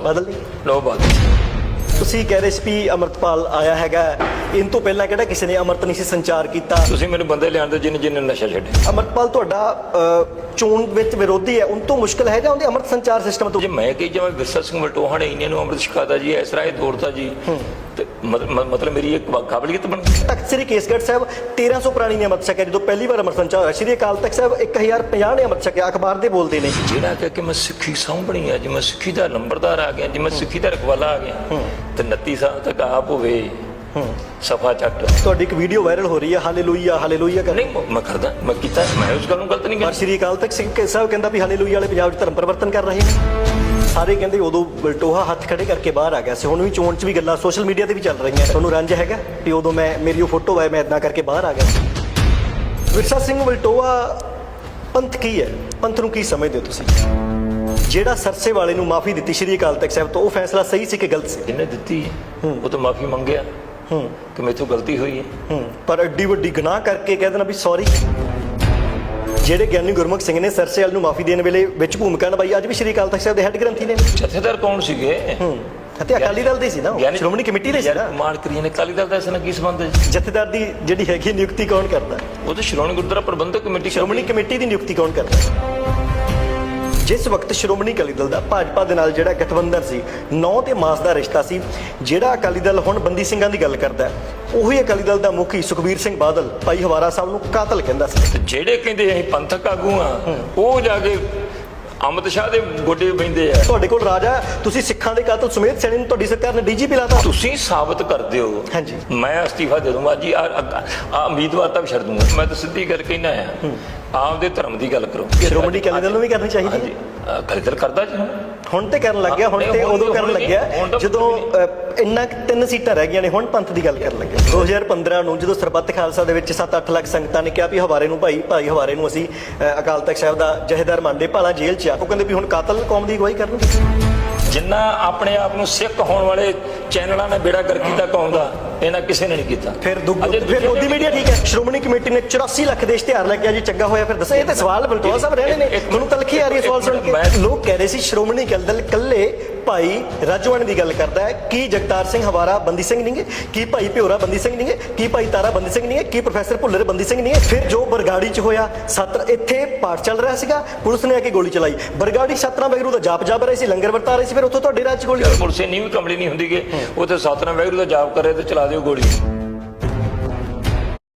ਬਦਲ ਨਹੀਂ ਨੋ ਬਾਤ ਤੁਸੀਂ ਕਹਿ ਰਹੇ ਸੀ ਵੀ ਅਮਰਤਪਾਲ ਆਇਆ ਹੈਗਾ। ਇਨ ਤੋਂ ਪਹਿਲਾਂ ਕਿਹੜਾ ਕਿਸੇ ਨੇ ਅਮਰਤ ਨਹੀਂ ਸੀ ਸੰਚਾਰ ਕੀਤਾ? ਤੁਸੀਂ ਮੈਨੂੰ ਬੰਦੇ ਲਿਆਣ ਦੇ ਜਿੰਨੇ ਜਿੰਨੇ ਨਸ਼ਾ ਛੱਡੇ। ਅਮਰਤਪਾਲ ਤੁਹਾਡਾ ਅ, ਚੋਣ ਵਿੱਚ ਵਿਰੋਧੀ ਹੈ ਉਨ ਤੋਂ ਮੁਸ਼ਕਲ ਹੈ ਜਾਂ ਉਹਦੇ ਅਮਰਤ ਸੰਚਾਰ ਸਿਸਟਮ ਤੋਂ? ਜੇ ਮੈਂ ਕਹੀ ਜਾਵਾਂ ਵਿਰਸਾ ਸਿੰਘ ਵਲਟੋਹਾ ਨੇ ਇਹਨਾਂ ਨੂੰ ਅੰਮ੍ਰਿਤ ਛਕਾਦਾ ਜੀ ਇਸ ਤਰ੍ਹਾਂ ਇਹ ਦੌੜਦਾ ਜੀ ਤੇ ਮਤ- ਮਤਲਬ ਮੇਰੀ ਇੱਕ ਕਾਬਲੀਅਤ ਬਣ ਗਈ ਤਖਤ ਸ੍ਰੀ ਕੇਸਗੜ੍ਹ ਸਾਹਿਬ 1300 ਪ੍ਰਾਣੀ ਨੇ ਅੰਮ੍ਰਿਤ ਛਕਿਆ ਜਦੋਂ ਪਹਿਲੀ ਵਾਰ ਅੰਮ੍ਰਿਤ ਸੰਚਾਰ ਹੋਇਆ ਸ੍ਰੀ ਅਕਾਲ ਤਖਤ ਸਾਹਿਬ 1050 ਨੇ ਅੰਮ੍ਰਿਤ ਛਕਿਆ ਅਖਬਾਰ ਦੇ ਬੋਲਦੇ ਨੇ। ਜਿਹੜਾ ਕਹਿ ਕੇ ਮੈਂ ਸਿੱਖੀ ਸਾਂਭਣੀ ਆ ਜੇ ਮੈਂ ਸਿੱਖੀ ਦਾ ਨੰਬਰਦਾਰ ਆ ਗਿਆ ਜੇ ਮੈਂ ਸਿੱਖੀ ਦਾ ਰਖਵਾਲਾ ਆ ਗਿਆ ਤੇ 29 ਸਾਲ ਤੱਕ ਆਪ ਹੋਵੇ ਸਫਾ ਚੱਟ ਤੁਹਾਡੀ ਇੱਕ ਵੀਡੀਓ ਵਾਇਰਲ ਹੋ ਰਹੀ ਹੈ ਹਾਲੇਲੂਇਆ ਹਾਲੇਲੂਇਆ ਕਰ। ਨਹੀਂ ਮੈਂ ਕਰਦਾ ਮੈਂ ਕੀਤਾ ਮੈਂ ਉਸ ਗੱਲ ਨੂੰ ਗਲਤ ਨਹੀਂ ਪਰ ਕਰਦਾ ਸ੍ਰੀ ਅਕਾਲ ਤਖਤ ਸਿੰਘ ਸਾਹਿਬ ਕਹਿੰਦਾ ਵੀ ਹਾਲੇਲੂਇਆ ਵਾਲੇ ਪੰਜਾਬ 'ਚ ਧਰਮ ਪਰਿਵਰਤਨ ਕਰ ਰਹੇ ਨੇ। ਸਾਰੇ ਕਹਿੰਦੇ ਉਦੋਂ ਬਲਟੋਹਾ ਹੱਥ ਖੜੇ ਕਰਕੇ ਬਾਹਰ ਆ ਗਿਆ ਸੀ। ਹੁਣ ਵੀ ਚੋਣ 'ਚ ਵੀ ਗੱਲਾਂ ਸੋਸ਼ਲ ਮੀਡੀਆ ਤੇ ਵੀ ਚੱਲ ਰਹੀਆਂ। ਤੁਹਾਨੂੰ ਰੰਜ ਹੈਗਾ ਵੀ ਉਦੋਂ ਮੈਂ ਮੇਰੀ ਉਹ ਫੋਟੋ ਆਏ ਮੈਂ ਇਦਾਂ ਕਰਕੇ ਬਾਹਰ ਆ ਗਿਆ ਸੀ। ਵਿਰਸਾ ਸਿੰਘ ਬਲਟੋਹਾ ਪੰਥ ਕੀ ਹੈ? ਪੰਥ ਨੂੰ ਕੀ ਸਮਝਦੇ ਹੋ ਤੁਸੀਂ? ਜਿਹੜਾ ਸਰਸੇ ਵਾਲੇ ਨੂੰ ਮਾਫੀ ਦਿੱਤੀ ਸ੍ਰੀ ਅਕਾਲ ਤਖਤ ਸਾਹਿਬ ਤੋਂ ਉਹ ਫੈਸਲਾ ਸਹੀ ਸੀ ਕਿ ਗਲਤ ਸੀ? ਜਿਹਨੇ ਦਿੱਤੀ ਉਹ ਤਾਂ ਮਾਫੀ ਮੰਗਿਆ ਹੂੰ। ਕਿ ਮੇਥੋਂ ਗਲਤੀ ਹੋਈ ਹੈ। ਹੂੰ। ਪਰ ਐਡੀ ਵੱਡੀ ਗੁਨਾਹ ਕਰਕੇ ਕਹਿ ਦੇਣਾ ਵੀ ਸੌਰੀ ਜਿਹੜੇ ਗਿਆਨੀ ਗੁਰਮੁਖ ਸਿੰਘ ਨੇ ਸਰਸੇਵਾਲ ਨੂੰ ਮਾਫੀ ਦੇਣ ਵੇਲੇ ਵਿੱਚ ਭੂਮਿਕਾ ਨਿਭਾਈ ਅੱਜ ਵੀ ਸ਼੍ਰੀ ਅਕਾਲ ਤਖਤ ਸਾਹਿਬ ਦੇ ਹੈੱਡ ਗ੍ਰੰਥੀ ਨੇ। ਜਥੇਦਾਰ ਕੌਣ ਸੀਗੇ? ਹੂੰ ਅਤੇ ਅਕਾਲੀ ਦਲ ਦੇ ਸੀ ਨਾ ਉਹ, ਸ਼੍ਰੋਮਣੀ ਕਮੇਟੀ ਦੇ ਸੀ ਨਾ? ਕੁਮਾਰ ਕਰੀਏ ਨੇ ਕਾਲੀ ਦਲ ਦਾ ਇਸ ਨਾਲ ਕੀ ਸੰਬੰਧ ਹੈ ਜੀ? ਜਥੇਦਾਰ ਦੀ ਜਿਹੜੀ ਹੈਗੀ ਨਿਯੁਕਤੀ ਕੌਣ ਕਰਦਾ? ਉਹ ਤਾਂ ਸ਼੍ਰੋਮਣੀ ਗੁਰਦੁਆਰਾ ਪ੍ਰਬੰਧਕ ਕਮੇਟੀ ਸ਼੍ਰੋਮਣੀ ਕਮੇਟੀ ਦੀ ਨਿਯੁਕਤੀ ਕੌਣ ਕਰਦਾ? ਜਿਸ ਵਕਤ ਸ਼੍ਰੋਮਣੀ ਅਕਾਲੀ ਦਲ ਦਾ ਭਾਜਪਾ ਦੇ ਨਾਲ ਜਿਹੜਾ ਗਠਬੰਧਨ ਸੀ 9 ਤੇ ਮਾਸ ਦਾ ਰਿਸ਼ਤਾ ਸੀ ਜਿਹੜਾ ਅਕਾਲੀ ਦਲ ਹੁਣ ਬੰਦੀ ਸਿੰਘਾਂ ਦੀ ਗੱਲ ਕਰਦਾ ਹੈ, ਉਹੀ ਅਕਾਲੀ ਦਲ ਦਾ ਮੁਖੀ ਸੁਖਬੀਰ ਸਿੰਘ ਬਾਦਲ ਭਾਈ ਹਵਾਰਾ ਸਾਹਿਬ ਨੂੰ ਕਾਤਲ ਕਹਿੰਦਾ ਸੀ। ਜਿਹੜੇ ਕਹਿੰਦੇ ਅਸੀਂ ਪੰਥਕ ਆਗੂ ਆ ਉਹ ਜਾ ਕੇ ਅਮਿਤ ਸ਼ਾਹ ਦੇ ਗੋਡੇ ਬੈਂਦੇ ਆ। ਤੁਹਾਡੇ ਕੋਲ ਰਾਜਾ ਤੁਸੀਂ ਸਿੱਖਾਂ ਦੇ ਕਾਤਲ ਸੁਮੇਧ ਸੈਣੀ ਨੂੰ ਤੁਹਾਡੀ ਸਰਕਾਰ ਨੇ ਡੀਜੀਪੀ ਲਾਤਾ। ਤੁਸੀਂ ਸਾਬਤ ਕਰ ਦਿਓ ਹਾਂਜੀ। ਮੈਂ ਅਸਤੀਫਾ ਦੇ ਦੂੰਗਾ ਜੀ ਆ ਉਮੀਦਵਾਰ ਤਾਂ ਵੀ ਛੱਡ ਦੂੰਗਾ ਮੈਂ ਤਾਂ ਸਿੱਧੀ ਗੱਲ ਕਹਿਣਾ ਆ। ਆਪਦੇ ਧਰਮ ਦੀ ਗੱਲ ਕਰੋ। ਸ਼੍ਰੋਮਣੀ ਅਕਾਲੀ ਦਲ ਨੂੰ ਵੀ ਕਰਨੀ ਚਾਹੀਦੀ ਹਾਂਜੀ। ਅਕਾਲੀ ਦਲ ਕਰਦਾ ਜੀ। ਹੁਣ ਤੇ ਕਰਨ ਲੱਗਿਆ ਹੁਣ ਨਹੀਂ, ਤੇ ਹੁਣ- ਉਦੋਂ ਕਰਨ ਹੁਣ ਲੱਗਿਆ ਹੁਣ ਜਦੋਂ ਇੰਨਾ ਤਿੰਨ ਸੀਟਾਂ ਰਹਿ ਗਈਆਂ ਨੇ ਹੁਣ ਪੰਥ ਦੀ ਗੱਲ ਕਰਨ ਲੱਗਿਆ। 2015 ਨੂੰ ਜਦੋਂ ਸਰਬੱਤ ਖਾਲਸਾ ਦੇ ਵਿੱਚ 7-8 ਲੱਖ ਸੰਗਤਾਂ ਨੇ ਕਿਹਾ ਵੀ ਹਵਾਰੇ ਨੂੰ ਭਾਈ ਭਾਈ ਹਵਾਰੇ ਨੂੰ ਅਸੀਂ ਅਕਾਲ ਤਖਤ ਸਾਹਿਬ ਦਾ ਜਹੇਦਾਰ ਮੰਨਦੇ ਭਾਲਾ ਜੇਲ੍ਹ 'ਚ ਆ। ਉਹ ਕਹਿੰਦੇ ਵੀ ਹੁਣ ਕਾਤਲ ਕੌਮ ਦੀ ਅਗਵਾਈ ਕਰਨਗੇ। ਜਿੰਨਾ ਆਪਣੇ ਆਪ ਨੂੰ ਸਿੱਖ ਹੋਣ ਵਾਲੇ ਚੈਨਲਾਂ ਨੇ ਬੇੜਾ ਕਰ ਕੀਤਾ ਕੌਮ ਦਾ ਇਹਨਾਂ ਕਿਸੇ ਨੇ ਨਹੀਂ ਕੀਤਾ। ਫਿਰ ਦੁੱਗ ਅਜੇ ਫਿਰ ਮੋਦੀ ਮੀਡੀਆ ਠੀਕ ਹੈ। ਸ਼੍ਰੋਮਣੀ ਕਮੇਟੀ ਨੇ 84 ਲੱਖ ਦੇ ਇਸ਼ਤਿਹਾਰ ਲੱਗਿਆ ਜੀ ਚੰਗਾ ਹੋਇਆ ਫਿਰ ਦੱਸੋ। ਇਹ ਤਾਂ ਸਵਾਲ ਬਲਟੋਆ ਸਾਹਿਬ ਰਹਿਣੇ ਨੇ। ਮੈਨੂੰ ਤਲਖੀ ਆ ਰਹੀ ਹੈ ਸਵਾਲ ਸੁਣ ਕੇ। ਲੋਕ ਕਹਿ ਰਹੇ ਸੀ ਸ਼੍ਰੋਮਣੀ ਅਕਾਲੀ ਦਲ ਕੱਲੇ ਭਾਈ ਰਾਜਵਾਨ ਦੀ ਗੱਲ ਕਰਦਾ ਹੈ। ਕੀ ਜਗਤਾਰ ਸਿੰਘ ਹਵਾਰਾ ਬੰਦੀ ਸਿੰਘ ਨਹੀਂਗੇ ਕੀ ਭਾਈ ਭਿਓਰਾ ਬੰਦੀ ਸਿੰਘ ਨਹੀਂਗੇ ਕੀ ਭਾਈ ਤਾਰਾ ਬੰਦੀ ਸਿੰਘ ਨਹੀਂਗੇ ਕੀ ਪ੍ਰੋਫੈਸਰ ਭੁੱਲਰ ਬੰਦੀ ਸਿੰਘ ਨਹੀਂਗੇ ਫਿਰ ਜੋ ਬਰਗਾੜੀ 'ਚ ਹੋਇਆ ਸੱਤ ਇੱਥੇ ਪਾਠ ਚੱਲ ਰਿਹਾ ਸੀਗਾ। ਪੁਲਿਸ ਨੇ ਆ ਕੇ ਗੋਲੀ ਚਲਾਈ। ਬਰਗਾੜੀ ਸਤਨਾ ਬੈਗਰੂ ਦਾ ਜਾਪ ਜਾਪ ਰਹੇ ਸੀ। ਲੰਗਰ ਵਰਤਾ ਰਹੇ ਸੀ। ਫਿਰ ਉੱਥੋਂ ਤੁਹਾਡੇ ਰਾਜ 'ਚ ਗੋਲੀ ਪੁਲਿਸ ਇੰਨੀ ਵੀ ਕਮਲੀ ਨਹੀਂ ਹੁੰਦੀ ਕਿ ਉਹ ਤੇ ਸਤਨਾਮ ਵੈਗਰੂ ਦਾ ਜਾਪ ਕਰੇ ਤੇ ਚਲਾ ਦਿਓ ਗੋਲੀ।